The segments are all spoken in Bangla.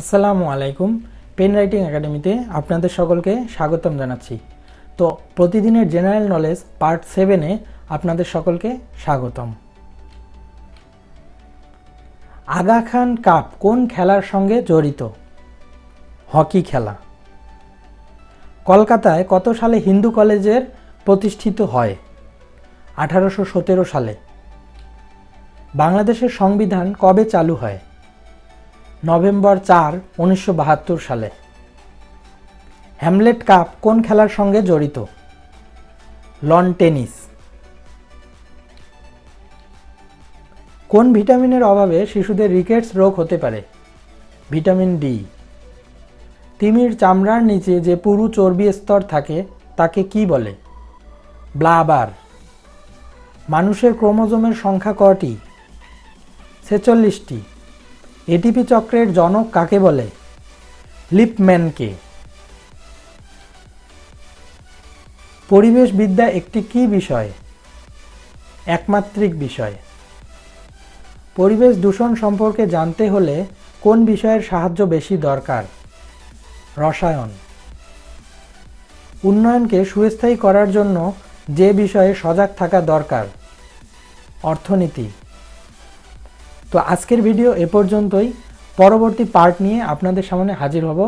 আসসালামু আলাইকুম। পেন রাইটিং একাডেমিতে আপনাদের সকলকে স্বাগতম জানাচ্ছি। তো প্রতিদিনের জেনারেল নলেজ পার্ট সেভেনে আপনাদের সকলকে স্বাগতম। আগা খান কাপ কোন খেলার সঙ্গে জড়িত? হকি খেলা। কলকাতায় কত সালে হিন্দু কলেজের প্রতিষ্ঠিত হয়? আঠারোশো সতেরো সালে। বাংলাদেশের সংবিধান কবে চালু হয়? নভেম্বর চার, উনিশশো সালে। হ্যামলেট কাপ কোন খেলার সঙ্গে জড়িত? Lawn tennis. কোন ভিটামিনের অভাবে শিশুদের রিকেটস রোগ হতে পারে? Vitamin D. তিমির চামড়ার নিচে যে পুরু চর্বি স্তর থাকে, তাকে কি বলে? ব্লাবার। মানুষের ক্রোমোজোমের সংখ্যা কটি? ছেচল্লিশটি। এটিপি চক্রের জনক কাকে বলে? লিপম্যানকে। পরিবেশবিদ্যা একটি কি বিষয়? একমাত্রিক বিষয়। পরিবেশ দূষণ সম্পর্কে জানতে হলে কোন বিষয়ের সাহায্য বেশি দরকার? রসায়ন। উন্নয়নকে সুস্থায়ী করার জন্য যে বিষয়ে সজাগ থাকা দরকার? অর্থনীতি। তো আজকের ভিডিও এ পর্যন্তই। পরবর্তী পার্ট নিয়ে আপনাদের সামনে হাজির হব।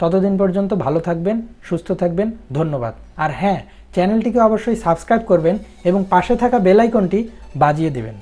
ততদিন পর্যন্ত ভালো থাকবেন, সুস্থ থাকবেন, ধন্যবাদ। আর হ্যাঁ চ্যানেলটিকে অবশ্যই সাবস্ক্রাইব করবেন এবং পাশে থাকা বেলাইকনটি বাজিয়ে দেবেন।